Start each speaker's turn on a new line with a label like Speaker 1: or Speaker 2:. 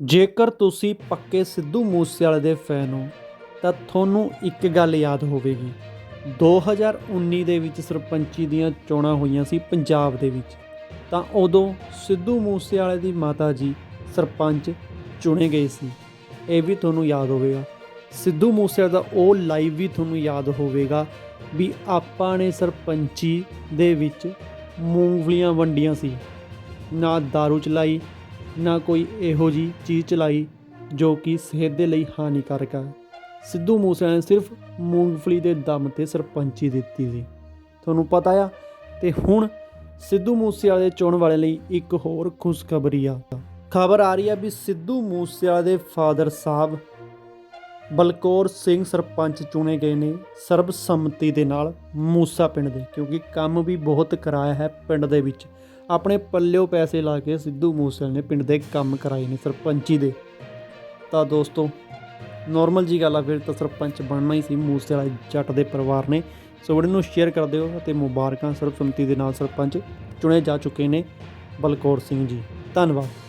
Speaker 1: ਜੇਕਰ ਤੁਸੀਂ ਪੱਕੇ ਸਿੱਧੂ ਮੂਸੇਵਾਲੇ ਦੇ ਫੈਨ ਹੋ, ਤਾਂ ਤੁਹਾਨੂੰ ਇੱਕ ਗੱਲ ਯਾਦ ਹੋਵੇਗੀ। 2019 ਦੇ ਵਿੱਚ ਸਰਪੰਚੀ ਦੀਆਂ ਚੋਣਾਂ ਹੋਈਆਂ ਸੀ ਪੰਜਾਬ ਦੇ ਵਿੱਚ। ਤਾਂ ਉਦੋਂ ਸਿੱਧੂ ਮੂਸੇਵਾਲੇ ਦੀ ਮਾਤਾ ਜੀ ਸਰਪੰਚ ਚੁਣੇ ਗਏ ਸੀ। ਇਹ ਵੀ ਤੁਹਾਨੂੰ ਯਾਦ ਹੋਵੇਗਾ। ਸਿੱਧੂ ਮੂਸੇਵਾਲੇ ਦਾ ਉਹ ਲਾਈਵ ਵੀ ਤੁਹਾਨੂੰ ਯਾਦ ਹੋਵੇਗਾ ਵੀ ਆਪਾਂ ਨੇ ਸਰਪੰਚੀ ਦੇ ਵਿੱਚ ਮੂੰਗਫਲੀਆਂ ਵੰਡੀਆਂ ਸੀ। ਨਾ दारू ਚਲਾਈ ਨਾ ਕੋਈ ਇਹੋ ਜੀ ਚੀਜ਼ ਚਲਾਈ ਜੋ ਕਿ ਸਿਹਤ ਦੇ ਲਈ ਹਾਨੀਕਾਰਕ ਹੈ ਸਿੱਧੂ ਮੂਸੇਵਾਲੇ ਨੇ ਸਿਰਫ ਮੂੰਗਫਲੀ ਦੇ ਦਮ ਤੇ ਸਰਪੰਚੀ ਦਿੱਤੀ ਸੀ। ਤੁਹਾਨੂੰ ਪਤਾ ਆ, ਤੇ ਹੁਣ ਸਿੱਧੂ ਮੂਸੇਵਾਲੇ ਦੇ ਚੋਣ ਵਾਲੇ ਲਈ ਇੱਕ ਹੋਰ ਖੁਸ਼ਖਬਰੀ ਆ। ਖਬਰ ਆ ਰਹੀ ਹੈ ਵੀ ਸਿੱਧੂ ਮੂਸੇਵਾਲੇ ਦੇ ਫਾਦਰ ਸਾਹਿਬ ਬਲਕੌਰ ਸਿੰਘ ਸਰਪੰਚ ਚੁਣੇ ਗਏ ਨੇ ਸਰਬਸੰਮਤੀ ਦੇ ਨਾਲ ਮੂਸਾ ਪਿੰਡ ਦੇ, ਕਿਉਂਕਿ ਕੰਮ ਵੀ ਬਹੁਤ ਕਰਾਇਆ ਹੈ ਪਿੰਡ ਦੇ ਵਿੱਚ। ਆਪਣੇ ਪੱਲਿਓ ਪੈਸੇ ਲਾ ਕੇ ਸਿੱਧੂ ਮੂਸੇਵਾਲੇ ਨੇ ਪਿੰਡ ਦੇ ਕੰਮ ਕਰਾਏ ਨੇ ਸਰਪੰਚੀ ਦੇ। ਤਾਂ ਦੋਸਤੋ ਨਾਰਮਲ ਜੀ ਗੱਲ ਆ, ਫਿਰ ਤਾਂ ਸਰਪੰਚ ਬਣਨਾ ਹੀ ਸੀ, ਮੂਸੇਵਾਲਾ ਜੱਟ ਦੇ ਪਰਿਵਾਰ ਨੇ। ਸੋ ਵੀਡੀਓ ਨੂੰ ਸ਼ੇਅਰ ਕਰ ਦਿਓ ਅਤੇ ਮੁਬਾਰਕਾਂ ਸਰਬਸੰਮਤੀ ਦੇ ਨਾਲ ਸਰਪੰਚ ਚੁਣੇ ਜਾ ਚੁੱਕੇ ਨੇ ਬਲਕੌਰ ਸਿੰਘ ਜੀ। ਧੰਨਵਾਦ।